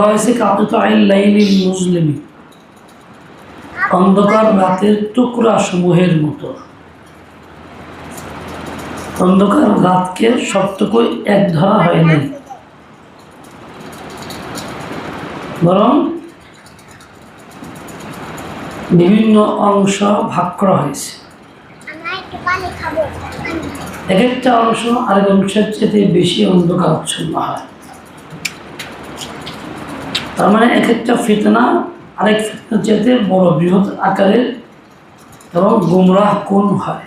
বলা হয়েছে অন্ধকার রাতের টুকরা সমূহের মতো। অন্ধকার রাতকে সবটুকু এক ধরা হয় নাই। বরং বিভিন্ন অংশ ভাগ করা হয়েছে। এক একটা অংশ আরেক অংশের চেয়ে বেশি অন্ধকারাচ্ছন্ন হয়। তার মানে এক একটা ফিতনা আরেক ফিতনার চেয়ে বড় বৃহৎ আকারের এবং গুমরাহ কোন হয়?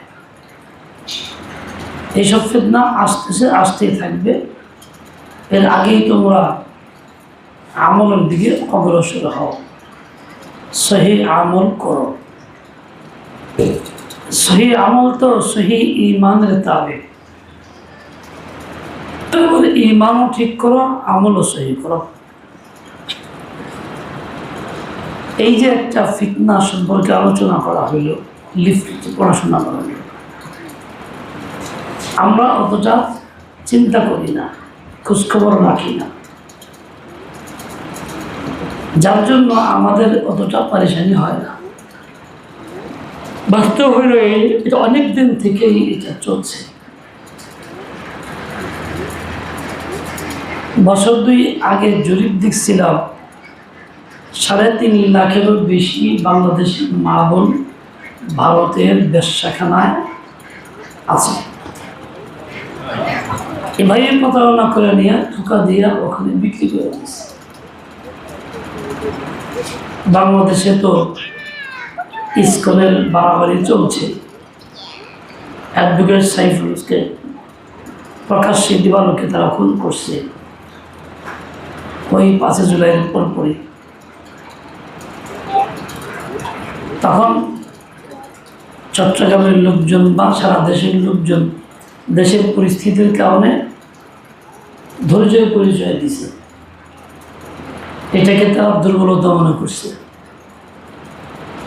এইসব ফিতনা আসতেছে, আসতেই থাকবে। এর আগেই তোমরা আমলের দিকে অগ্রসর হও। সহি আমল করো। সহি আমল তো সহি ইমানের তাবে ইমানও ঠিক করো, আমলও সহি করো। এই যে একটা ফিতনা সম্পর্কে আলোচনা করা হইল লিফট পড়াশোনা করা হইল। আমরা অতটা চিন্তা করি না, খোঁজখবর রাখি না। যার জন্য আমাদের অতটা পরেশানি হয় না। বাস্তব হইল এটা অনেক দিন থেকেই এটা চলছে। বছর দুই আগে জরিপ দেখছিলাম সাড়ে তিন লাখেরও বেশি বাংলাদেশের মা বোন ভারতের বেশ্যাখানায় আছে। এভাবে প্রতারণা করে নিয়ে ঠোকা দিয়া ওখানে বিক্রি করে দিচ্ছে বাংলাদেশে তো ইস্কনের বাড়াবাড়ি চলছে। অ্যাডভোকেট সাইফুলকে প্রকাশ্যে দিবালোকে তারা খুন করছে। ওই পাঁচে জুলাইয়ের পরপরই। তখন চট্টগ্রামের লোকজন বা সারা দেশের লোকজন দেশের পরিস্থিতির কারণে ধৈর্যের পরিচয় দিছে। এটাকে তারা দুর্বলতা মনে করছে।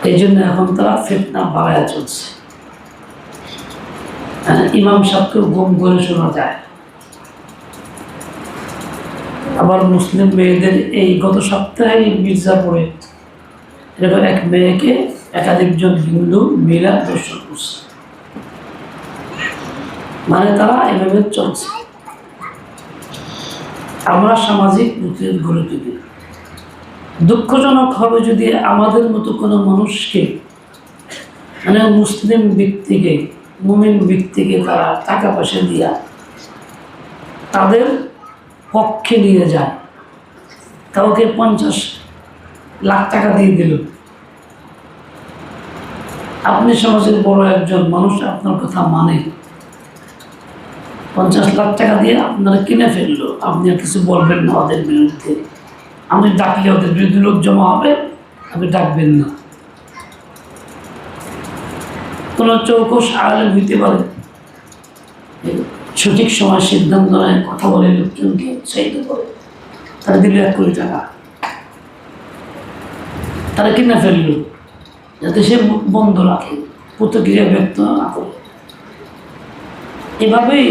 এই জন্য এখন তারা ফেতনা বাড়ায় চলছে। হ্যাঁ, ইমাম সাহেবকেও গুম করে শোনা যায়। আবার মুসলিম মেয়েদের এই গত সপ্তাহে মির্জাপুরে এরকম এক মেয়েকে একাধিকজন হিন্দু মেয়েরা দর্শন করছে। মানে তারা এভাবে চলছে। আমরা সামাজিক প্রতিরোধ গড়ে তুলি। দুঃখজনক হবে যদি আমাদের মতো কোনো মানুষকে মানে মুসলিম ব্যক্তিকে, মুমিন ব্যক্তিকে তারা টাকা পয়সা দিয়া তাদের পক্ষে নিয়ে যায়। কাউকে পঞ্চাশ লাখ টাকা দিয়ে দিল। আপনি সমাজের বড় একজন মানুষ, আপনার কথা মানে। পঞ্চাশ লাখ টাকা দিয়ে আপনারা কিনে ফেলল, আপনি আর কিছু বলবেন না ওদের বিরুদ্ধে। আপনি ডাকলে ওদের বিরুদ্ধে লোক জমা হবে, আপনি ডাকবেন না। কোনো চৌকস আড়ালে হইতে পারে। সঠিক সময় সিদ্ধান্ত নেয়, কথা বলে লোকজনকে উৎসাহিত করে। তারা দিল এক কোটি টাকা। তারা কিনে ফেলল। যাতে সে বন্ধ রাখে প্রতিক্রিয়া ব্যক্ত না করে। এভাবেই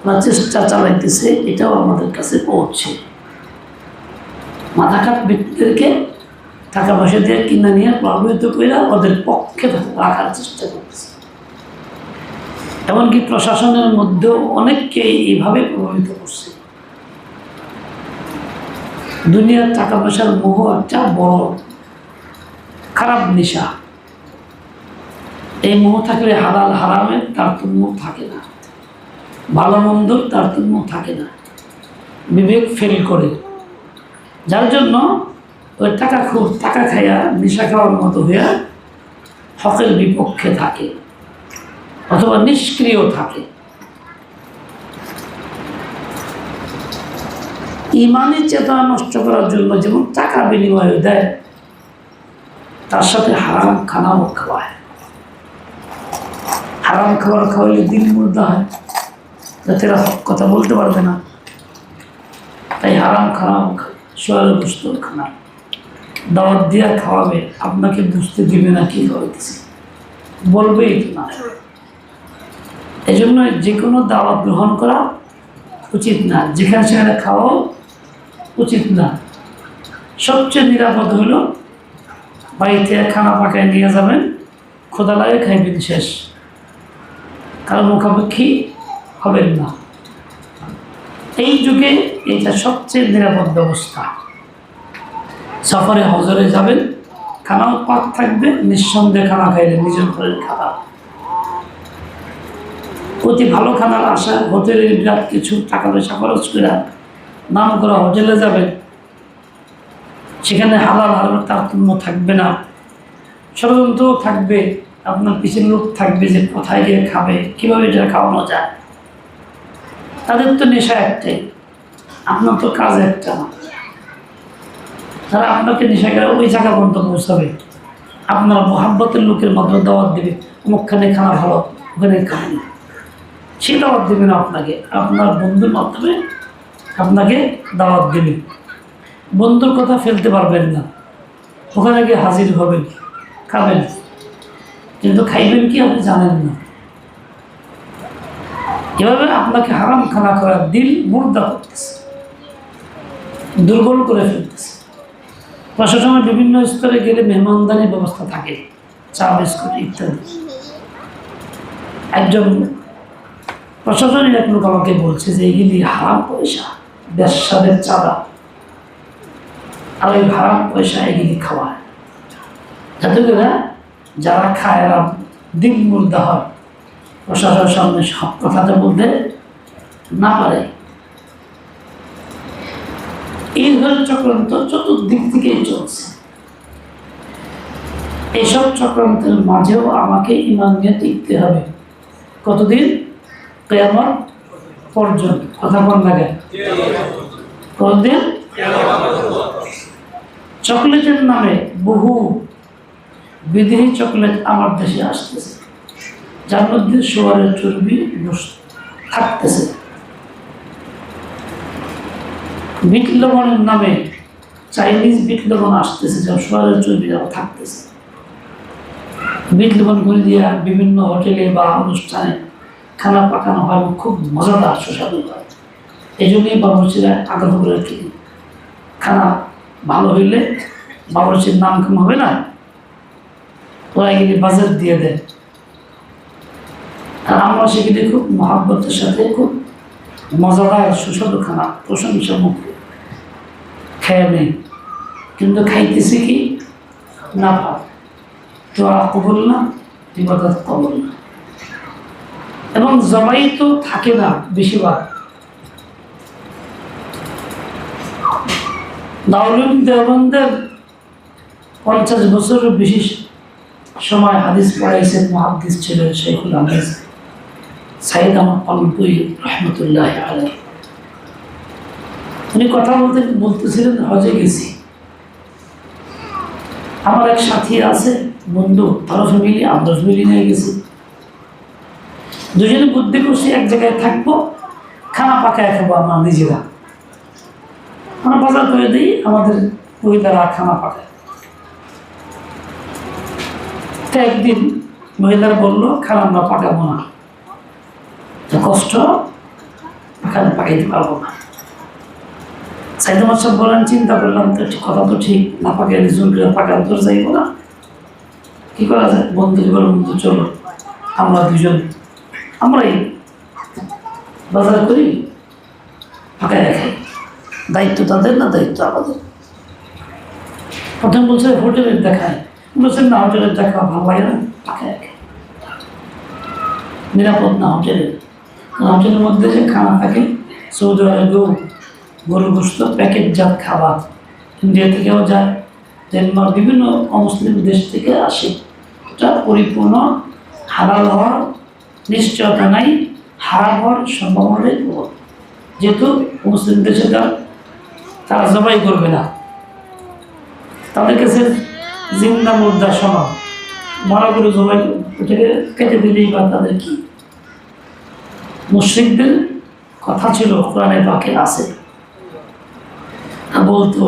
ওরা চেষ্টা চালাইতেছে, এটাও আমাদের কাছে পৌঁছে। মাথাঘাট ব্যক্তিদেরকে টাকা পয়সা দিয়ে কিনে নিয়ে প্রভাবিত করে ওদের পক্ষে রাখার চেষ্টা করতেছে। এমনকি প্রশাসনের মধ্যেও অনেককে এইভাবে প্রভাবিত করছে। দুনিয়ার টাকা পয়সার মোহ একটা বড় খারাপ নেশা। এই মোহ থাকলে হালাল হারামের তারতম্য থাকে না। ভালো মন্দর তারতম্য থাকে না। বিবেক ফেল করে। যার জন্য ওই টাকা খুব টাকা খাইয়া নেশা খাওয়ার মতো হইয়া হকের বিপক্ষে থাকে অথবা নিষ্ক্রিয় থাকে। ইমানের চেতনা নষ্ট করার জন্য যেমন টাকা বিনিময় দেয় তার সাথে হারাম খানাও খাওয়ায় হারাম খাবার খাওয়াইলে দিল মুর্দা হয়। যাতে এরা কথা বলতে পারবে না। তাই হারাম খারাপ সোয়াল বুঝত খানা। দাওয়াত দিয়া খাওয়াবে। আপনাকে বুঝতে দিবে না কি খাওয়াইতেছে বলবেই না। এই জন্য যে কোনো দাওয়াত গ্রহণ করা উচিত না। যেখানে সেখানে খাওয়াও উচিত না। সবচেয়ে নিরাপদ হলো বাড়িতে খানা পাকায় নিয়ে যাবেন, খোদা লাগে খাইবেন শেষ। কারণ মুখাপেক্ষি হবেন না। এই যুগে এটা সবচেয়ে নিরাপদ ব্যবস্থা। সফরে হজরে যাবেন, খানাও পাক থাকবে, নিঃসন্দেহে খানা খাইলে নিজের ঘরের খাবার অতি ভালো খানার আশা, হোটেলের বিরাট কিছু টাকা পয়সা খরচ করে নাম করা হোটেলে যাবেন সেখানে হালাল হালাল তারতম্য থাকবে না। ষড়যন্ত্র থাকবে, আপনার পিছনে লোক থাকবে যে কোথায় গিয়ে খাবে, কীভাবে এটা খাওয়ানো যায়। তাদের তো নেশা একটাই, আপনার তো কাজ একটা না। তারা আপনাকে নেশা করে ওই জায়গা পর্যন্ত পৌঁছাবে। আপনার মহাব্বতের লোকের মাধ্যমে দাওয়াত দেবে অমুকখানে খানা ভালো, ওখানে খাবেন সে দাওয়াত দেবে না আপনাকে, আপনার বন্ধুর মাধ্যমে আপনাকে দাওয়াত দেবে। বন্ধুর কথা ফেলতে পারবেন না। ওখানে গিয়ে হাজির হবেন, খাবেন। কিন্তু খাইবেন কি আপনি জানেন না। এভাবে আপনাকে হারাম খানা করার দিল মুর্দা করতেছে। দুর্বল করে ফেলতেছে। প্রশাসনের বিভিন্ন স্তরে গেলে মেহমানদানির ব্যবস্থা থাকে, চা, বিস্কুট ইত্যাদি। একজন প্রশাসনের এক লোক আমাকে বলছে যে, এগুলি হারাম পয়সা, ব্যবসাদের চাঁদা। আর ওই হারাম পয়সা এগুলি খাওয়ায়। যাতে করে যারা খায় এরা দিন মুর্দা হয় প্রশাসনের সামনে সব কথাটা বলতে না পারে। এই ধরনের চক্রান্ত চতুর্দিক থেকেই চলছে। এইসব চক্রান্তের মাঝেও আমাকে ইমান নিয়ে টিকতে হবে। কতদিন? কেমন পর্যন্ত। কথা বল লাগে কতদিন? চকলেটের নামে বহু বিদেহী চকলেট আমার দেশে আসতেছে, যার মধ্যে সোয়ারের চর্বি থাকতেছে। বিট লবণের নামে চাইনিজ বিট লবণ আসতেছে, যা সোয়ারের চর্বি যারা থাকতেছে। বিট লবণ করে দিয়ে বিভিন্ন হোটেলে বা অনুষ্ঠানে খানা পাকানো হয় খুব মজাদার সুস্বাদু হয়। এই জন্যই বাবুর্চিরা আগ্রহ করে খানা ভালো হইলে বাবুর্চির নাম কম হবে না? ওরা এগুলি বাজার দিয়ে দেয়। আর আমরা সেগুলি খুব মহাব্বতের সাথে, খুব মজাদার, সুস্বাদু খানা, প্রশংসা মুখ খেয়ে নেই। কিন্তু খাইতেছি কি? না পার দোয়া কবল না ইবাদত কবল না। এবং জবাই তো থাকে না বেশিরভাগ। দাউলুম দেওবন্দের পঞ্চাশ বছরের বেশি সময় হাদিস পড়াইছেন মহাদিস ছিলেন শেখুল হাদিস সাইদ আমার পালপুই রহমতুল্লাহ আলাই উনি কথা বলতে বলতেছিলেন, হজে গেছি। আমার এক সাথী আছে, বন্ধু, তারও ফ্যামিলি আমরা ফ্যামিলি নিয়ে গেছি। দুজনে বুদ্ধি করছি, এক জায়গায় থাকব, খানা পাকায় খাব আমরা নিজেরা। আমরা বাজার করে দিই, আমাদের মহিলারা খানা পাঠায় তো একদিন মহিলারা বলল, খানা আমরা পাকাবো না। কষ্ট পাকাতে পাকাইতে পারব না। সাইদুল সাহেব বলেন, চিন্তা করলাম তো ঠিক কথা তো ঠিক, না পাকে করে পাকার তোর যাইব না। কি করা যায়? বন্ধু বলে বন্ধু, চলো। আমরা দুজন, আমরাই বাজার করি, পাকায় রাখাই দায়িত্ব তাদের না দায়িত্ব আমাদের? প্রথম বলছে হোটেলের দেখায়। বলছেন না হোটেলের দেখা ভালো লাগে না? পাকায় রাখে নিরাপদ না হোটেলের। কারণ হোটেলের মধ্যে যে খানা থাকে সৌদি আরবেও গরু গোস্ত প্যাকেটজাত খাবার। ইন্ডিয়া থেকেও যায় ডেনমার্ক বিভিন্ন অমুসলিম দেশ থেকে আসে। এটা পরিপূর্ণ হালাল হওয়ার নিশ্চয়তা নাই হারাম হওয়ার প্রবল। যেহেতু মুসলিম দেশে তার তারা জবাই করবে না। তাদের কাছে জিন্দা মুদ্রা সমান। মরা গরু জবাই ওটাকে কেটে দিলেই বা তাদের কি? মুশ্রিকদের কথা ছিল কোরআনে পাকে আছে। বলতো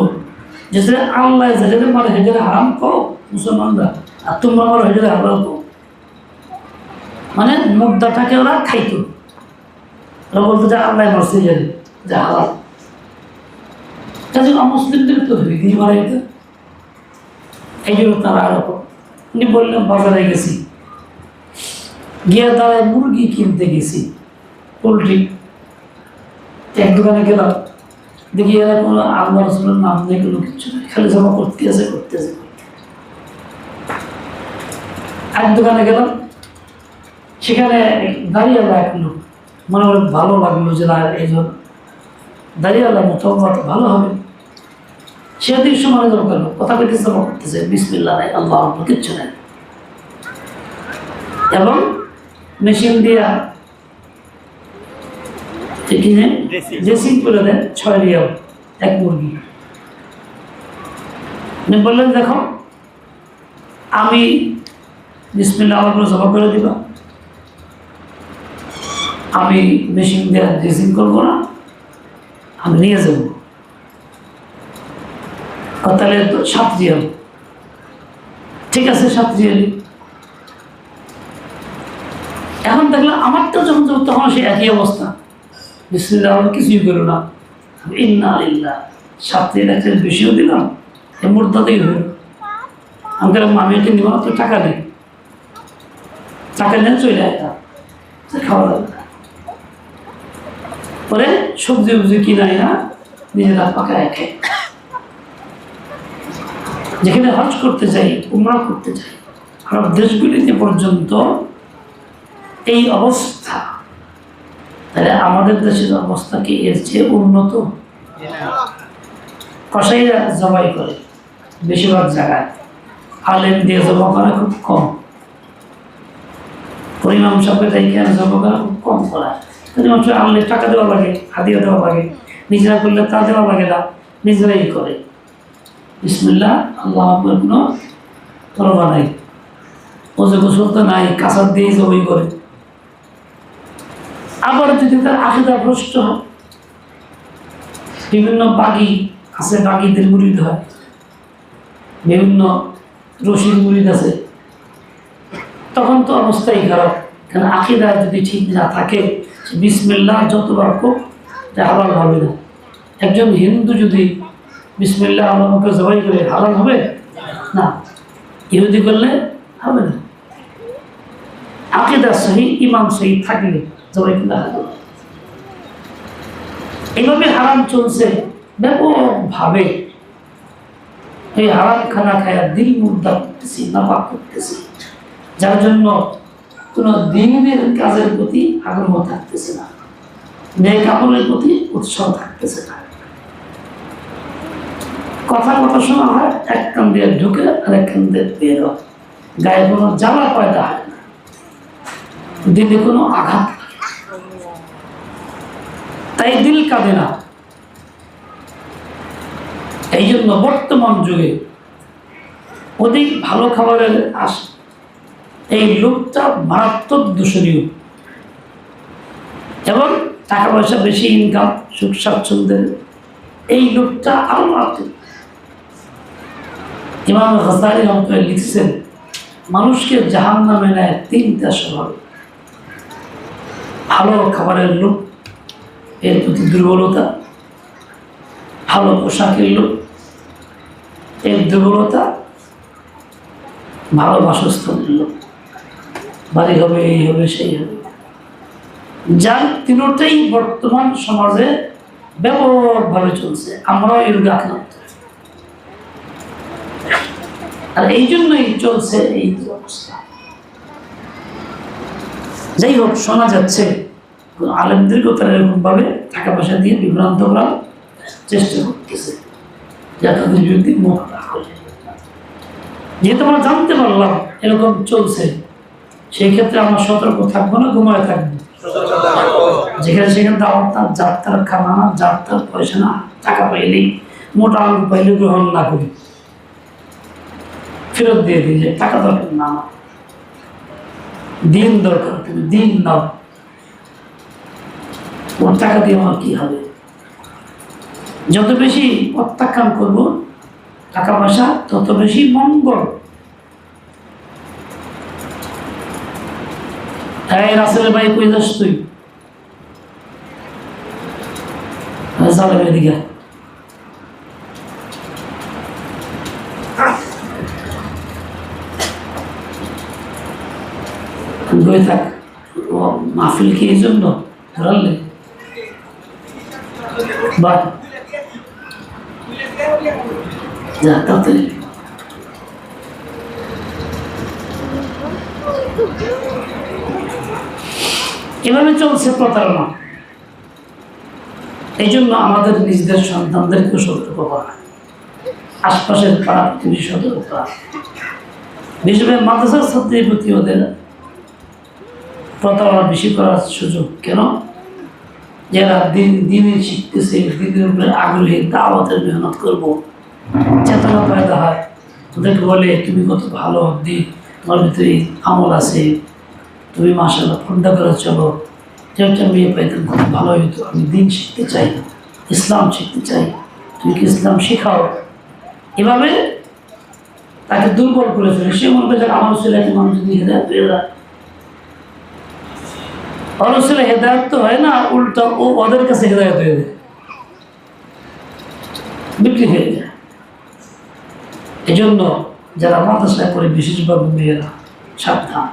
যে আল্লাহ যেটা মারে সেটা হারাম কও মুসলমানরা। আর তোমরা মারো সেটা হারাম কও মানে মুদ্রাটাকে ওরা খাইতো। ওরা বলতো যে আল্লাহ যে যে হারাম কাজে অমুসলিমদের তো মারা যেত এই জন্য তারা আরও উনি বললেন, বাজারে গেছি। গিয়ে দাঁড়ায় মুরগি কিনতে গেছি, পোলট্রি। এক দোকানে গেলাম, দেখি এরা কোনো আল্লাহ রসুলের নাম নেই, কোনো কিছু নেই, খালি জমা করতে আছে করতে আছে। এক দোকানে গেলাম, সেখানে দাঁড়িয়ে লোক, মনে হয় ভালো লাগল যে না, এই জন্য দাঁড়িয়ে মতো ভালো হবে। সে দৃশ্য মনে জমা করল কথা কইতে জমা করতেছে বিসমিল্লা নাই আল্লাহ কিচ্ছু নাই। এবং মেশিন দিয়া কিনে ড্রেসিং করে দেন ছয় রিয়াল এক মুরগি। উনি বললেন দেখো আমি বিসমিল্লা আমার করে জমা করে দিবা আমি মেশিন দিয়ে ড্রেসিং করব না আমি নিয়ে যাব। তাহলে তো সাত রিয়াল ঠিক আছে, সাত রিয়াল এখন দেখলাম আমারটা যখন যখন তখন সে একই অবস্থা। বিসমিল্লাহ আমি কিছুই করো না। ইন্না ইল্লা সাত একটা বেশিও দিলাম মুর্দাতেই হইল আমি গেলাম আমি এটা নিব না তো টাকা নেই টাকা নেন চলে একটা খাওয়া দাওয়া পরে সবজি উবজি কিনাই না নিজেরা পাকায় খায়। যেখানে হজ করতে যাই, উমরা করতে যাই আরব দেশগুলিতে পর্যন্ত এই অবস্থা। তাহলে আমাদের দেশের অবস্থা কি এর চেয়ে উন্নত? কসাইরা জবাই করে বেশিরভাগ জায়গায়। আলেম দিয়ে জমা করা খুব কম। পরিমাণ সাপে কেন জমা করা খুব কম করা। আনলে টাকা দেওয়া লাগে, হাদিয়া দেওয়া লাগে, নিজেরা করলে তা দেওয়া লাগে না, নিজেরাই করে। বিসমিল্লাহ, আল্লাহ আপনার কোনো নাই। গোসল তো নাই কাঁচার দিয়ে করে। আবার যদি তার ভ্রষ্ট বিভিন্ন বাগি আছে, বাগিদের মুড়িদ হয়, বিভিন্ন রশির মুড়িদ আছে, তখন তো অবস্থাই খারাপ। কেন আকিদা যদি ঠিক না থাকে সে বিসমিল্লাহ যতবার এটা হালাল হবে না। একজন হিন্দু যদি বিসমিল্লাহ আলমকে জবাই করে হালাল হবে? না। ইহুদি করলে হবে না। আকিদা সহি ইমান সহি থাকলে জবাই করলে হালাল এইভাবে হারাম চলছে ব্যাপকভাবে। এই হারাম খানা খায়া দিল মুদ্রা করতেছি নাপাক করতেছি যার জন্য কোনো দিনের কাজের প্রতি আগ্রহ থাকতেছে না। নেক আমলের প্রতি উৎসাহ থাকতেছে না। কথা কথা শোনা হয়, এক কান দিয়ে ঢুকে আর এক কান দিয়ে বের হয়। গায়ে কোনো জ্বালা পয়দা হয় না। দিলে কোনো আঘাত তাই দিল কাঁদে না। এই জন্য বর্তমান যুগে অধিক ভালো খাবারের আশ এই লোকটা মারাত্মক দূষণীয়। এবং টাকা পয়সা বেশি ইনকাম সুখ স্বাচ্ছন্দ্যের এই লোকটা আরও মারাত্মক। ইমাম হাসারি রহমতুল্লাহ লিখছেন, মানুষকে জাহান নামে নেয় তিনটা স্বভাব। ভালো খাবারের লোক এর প্রতি দুর্বলতা। ভালো পোশাকের লোক এর দুর্বলতা। ভালো বাসস্থানের লোক বাড়ি হবে, এই হবে, সেই হবে। যার তিনটাই বর্তমান সমাজে ব্যাপকভাবে চলছে। আমরাও এর আক্রান্ত আর এই জন্যই চলছে এই অবস্থা। যাই হোক, শোনা যাচ্ছে আলেমদেরকেও তারা এরকমভাবে টাকা পয়সা দিয়ে বিভ্রান্ত করার চেষ্টা করতেছে, যাতে করে যেহেতু আমরা জানতে পারলাম এরকম চলছে, সেই ক্ষেত্রে আমরা সতর্ক থাকব না, ঘুমায় থাকব। যেখানে সেখানে দাওয়াত তার যার তার খানা যার পয়সা না, টাকা পাইলেই মোটা আলু পাইলে গ্রহণ না করি। ফেরত দিয়ে দিই যে টাকা দরকার না আমার। দিন দরকার তুমি দিন নাও ওর টাকা দিয়ে আমার কি হবে? যত বেশি প্রত্যাখ্যান করব, টাকা পয়সা, তত বেশি মঙ্গল। এই রাসেলের ভাই কই যাস তুই? এদিকে গয়ে থাক। মাহফিল কি এই জন্য? তাড়াতাড়ি। এভাবে চলছে প্রতারণা। এই জন্য আমাদের নিজেদের সন্তানদেরকে সতর্ক করা আশপাশের পাড়া পৃথিবীর সতর্ক করা বিশেষ করে মাদ্রাসার ছাত্রীর প্রতি ওদের প্রতারণা বেশি করার সুযোগ কেন? যারা দিন, দিনে শিখতেছে, দিনের উপরে আগ্রহী, দাওয়াতের মেহনত করব। চেতনা পয়দা হয়। ওদেরকে বলে, তুমি কত ভালো দিক তোমার ভিতরে আমল আছে। তুমি মাসাল্লাহ ফোনটা করে চলো। যে একটা মেয়ে পাইতাম খুব ভালো হইতো। আমি দিন শিখতে চাই, ইসলাম শিখতে চাই। তুমি কি ইসলাম শেখাও? এভাবে তাকে দুর্বল করে ফেলে। সে করে যে আমার ছেলেকে মানুষ যদি পেয়ে ওর হেদায়ত তো হয় না, উল্টা ও ওদের কাছে হেদায়ত হয়ে যায়। বিক্রি হয়ে যায়। এই জন্য যারা মাদ্রাসায় পড়ে, বিশেষভাবে মেয়েরা, সাবধান।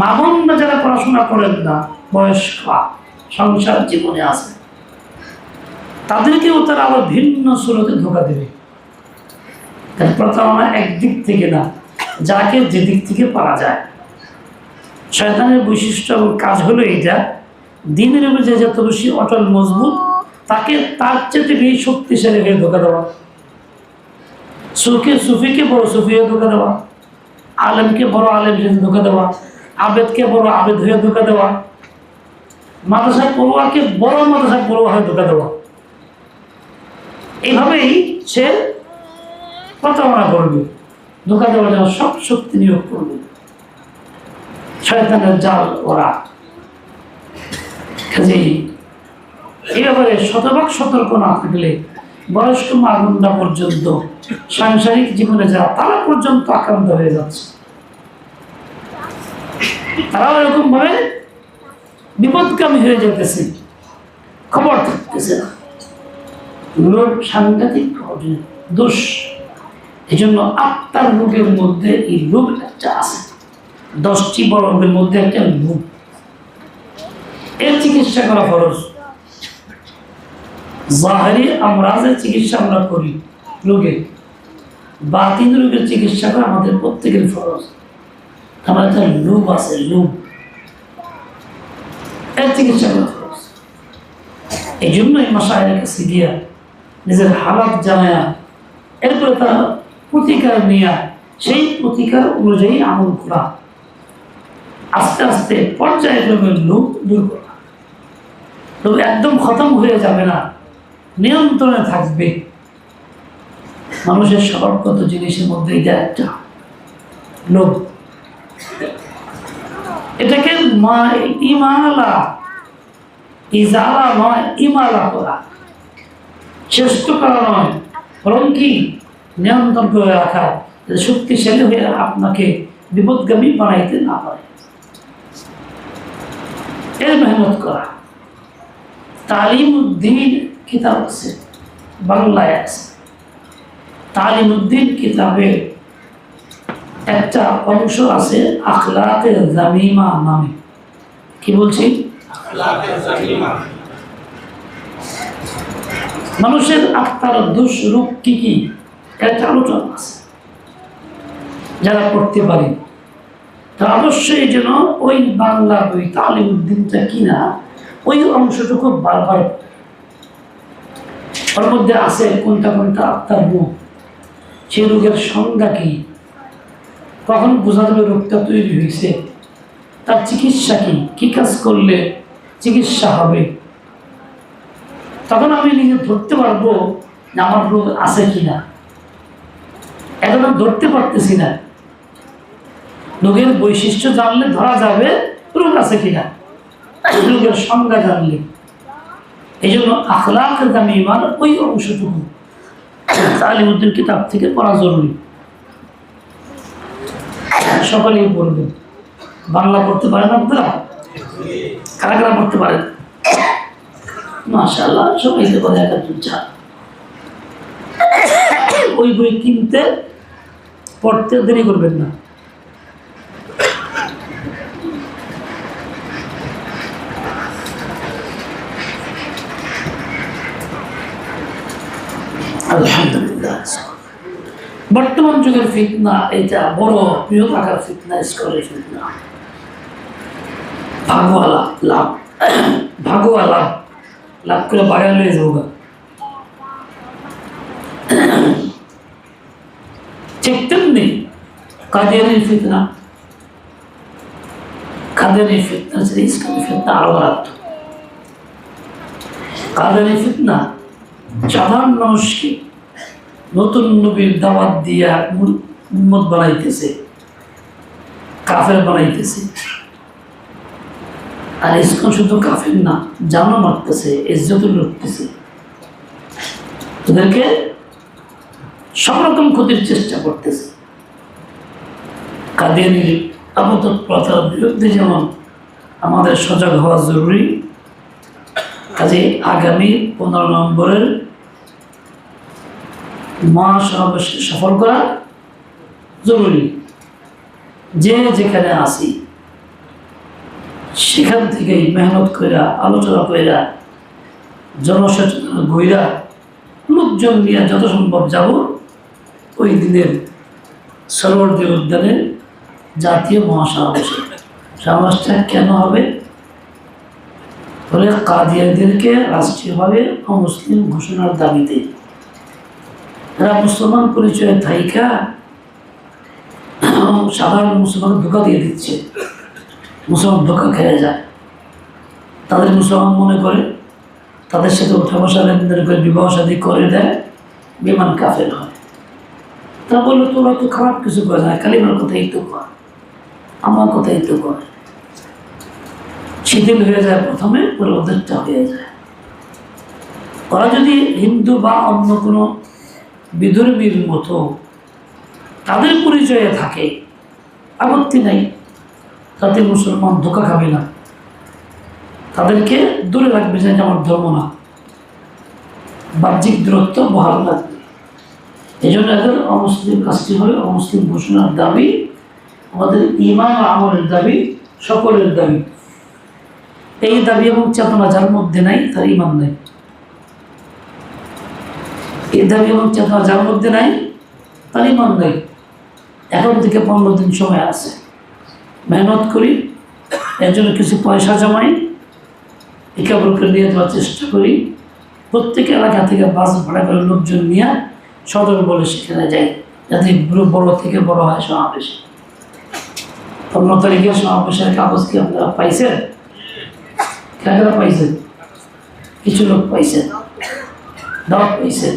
মা বোনরা যারা পড়াশোনা করেন না, বয়স্ক, সংসার জীবনে আছে, তাদেরকেও তারা আবার ভিন্ন স্রোতে ধোকা দেবে। প্রতারণা একদিক থেকে না, যাকে যে দিক থেকে পারা যায়। শয়তানের বৈশিষ্ট্য এবং কাজ হলো এইটা। দিনের উপরে যে যত বেশি অটল, মজবুত, তাকে তার চেয়ে বেশি শক্তিশালী হয়ে ধোকা দেওয়া। সুখে সুফিকে বড় সুফি হয়ে ধোকা দেওয়া। আলেমকে বড় আলেম হয়ে ধোকা দেওয়া। আবেদকে বড় আবেদ হয়ে ধোকা দেওয়া। মাদ্রাসা পড়ুয়াকে বড় মাদ্রাসা পড়ুয়া হয়ে ধোকা দেওয়া। এইভাবেই সে প্রতারণা করবে। ধোকা দেওয়ার জন্য সব শক্তি নিয়োগ করবে। শয়তানের জাল ওরা। কাজেই এই ব্যাপারে শতভাগ সতর্ক না থাকলে বয়স্ক মা বোনরা পর্যন্ত সাংসারিক জীবনে যারা, তারা পর্যন্ত আক্রান্ত হয়ে যাচ্ছে। তারাও এরকম ভাবে বিপদগামী হয়ে যেতেছে। খবর থাকতেছে না। লোক সাংঘাতিক দোষ। এই জন্য আত্মার রোগের মধ্যে এই রোগ একটা আছে। দশটি বড় মধ্যে একটা রোগ এর চিকিৎসা করা খরচ জাহারি আমরাজের চিকিৎসা আমরা করি রোগের বাতিন রোগের চিকিৎসা করা আমাদের প্রত্যেকের ফরজ। আমার একটা লোভ আছে লোভ এর চিকিৎসা করা খরচ এই জন্যই মশাইয়ের কাছে গিয়া নিজের হালাত জানায়া, এরপরে তারা প্রতিকার নেয়া, সেই প্রতিকার অনুযায়ী আমল করা। আস্তে আস্তে পর্যায়ক্রমে লোক করা। লোক একদম খতম হয়ে যাবে না, নিয়ন্ত্রণে থাকবে। মানুষের স্বভাবগত জিনিসের মধ্যে এটা একটা লোভ। এটাকে মা ইমালা, ইজালা নয় ইমালা করা। শ্রেষ্ঠ করা নয়, বরং কি? নিয়ন্ত্রণ করে রাখা শক্তিশালী হয়ে আপনাকে বিপদগামী বানাইতে না পারে। এর মেহনত করা। তালিম উদ্দিন কিতাব আছে বাংলায় আছে। তালিম উদ্দিন কিতাবে একটা অংশ আছে আখলাতে জামিমা নামে। কি বলছি? মানুষের আত্মার দোষ রূপ কি কি? একটা আলোচনা আছে। যারা পড়তে পারে। তা অবশ্যই যেন ওই বাংলা বই তালিম উদ্দিনটা কিনা, ওই অংশটুকু বারবার ওর মধ্যে আছে কোনটা কোনটা আত্মার রূপ সেই রোগের সংজ্ঞা কি? কখন বোঝা যাবে রোগটা তৈরি হয়েছে? তার চিকিৎসা কি? কি কাজ করলে চিকিৎসা হবে? তখন আমি নিজে ধরতে পারব যে আমার রোগ আছে কি না এখন ধরতে পারতেছি না। রোগের বৈশিষ্ট্য জানলে ধরা যাবে রোগ আছে কিনা। রোগের সংজ্ঞা জানলে। এই জন্য আখলাক দামি ইমান ওই অংশটুকু। তালিমুদ্দিন কিতাব থেকে পড়া জরুরি। সকলেই পড়বেন বাংলা পড়তে পারেন আপনারা কারা কারা পড়তে পারেন মাশাল্লাহ তো বলে একাত্তর ছাড় ওই বই কিনতে, পড়তে দেরি করবেন না। আলহামদুলিল্লাহ বর্তমান যুগের ফিতনা এটা বড় প্রিয় থাকার ফিতনা স্কলের ফিতনা ভাগওয়ালা লাভ ভাগওয়া লাভ লাভ করে বাগান লয়ে যাব ঠিক তেমনি কাদিয়ানির ফিতনা কাদিয়ানির ফিতনা ছিল ইসলামী ফিতনা আরও মারাত্মক কাদিয়ানি ফিতনা সাধারণ মানুষকে নতুন নবীর দাওয়াত দিয়া উন্মত বানাইতেছে, কাফের বানাইতেছে? আর ইসকন শুধু কাফের না জানো মারতেছে ইজ্জত লুটতেছে। তোদেরকে সব রকম ক্ষতির চেষ্টা করতেছে। কাদিয়ানির আপাতত প্রথার বিরুদ্ধে যেমন আমাদের সজাগ হওয়া জরুরি কাজে আগামী পনেরো নম্বরের মহাসমাবেশকে সফল করা জরুরি। যে যেখানে আসি সেখান থেকে মেহনত কইরা, আলোচনা কইরা জনসচেতন গইরা, লোকজন নিয়ে যত সম্ভব যাব, ওই দিনের সরোবরদী উদ্যানের জাতীয় মহাসমাবেশে। সমাবেশটা কেন হবে? বলে কাদিয়ানদেরকে রাষ্ট্রীয়ভাবে অমুসলিম ঘোষণার দাবিতে। এরা মুসলমান পরিচয়ে থাইকা সাধারণ মুসলমান ধোকা দিয়ে দিচ্ছে। মুসলমান ধোকা খেয়ে যায়। তাদের মুসলমান মনে করে, তাদের সাথে উঠা বসা লেনদেন করে, বিবাহ শাদী করে দেয় বিমান কাফের হয়। তা বলল তোরা তো খারাপ কিছু করে না, কালিমার কথাই তো কর আমার কথাই তো করে শিথিল হয়ে যায় প্রথমে, পরে ওদেরটা হয়ে যায়। ওরা যদি হিন্দু বা অন্য কোনো বিধর্মীর মতো তাদের পরিচয়ে থাকে, আপত্তি নাই। তাতে মুসলমান ধোকা খাবে না। তাদেরকে দূরে রাখবে যে আমার ধর্ম না। বাহ্যিক দূরত্ব বহাল রাখবে। এই জন্য এদের অমুসলিম কাজটি হবে অমুসলিম ঘোষণার দাবি, আমাদের ইমান আমলের দাবি, সকলের দাবি। এই দাবি এবং চেতনা যার মধ্যে নাই, তার ইমান নেই। এই দাবি এবং চেতনা যার মধ্যে নাই, তার ইমান নেই। এখন থেকে পনেরো দিন সময় আছে। মেহনত করি, এর জন্য কিছু পয়সা জমাই একাবরকে নিয়ে যাওয়ার চেষ্টা করি। প্রত্যেক এলাকা থেকে বাস ভাড়া করে লোকজন নিয়ে সদর বলে সেখানে যাই, যাতে বড় থেকে বড় হয় সমাবেশ। পনেরো তারিখের সমাবেশের কাগজ কি আপনারা পাইছেন? কারা পাইছেন কিছু লোক পাইছেন দাওয়াত পাইছেন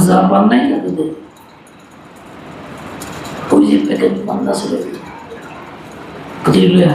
যারা পান নাই তাদের ওই যে প্যাকেট বান্ধা ছিল কোথায় লইয়া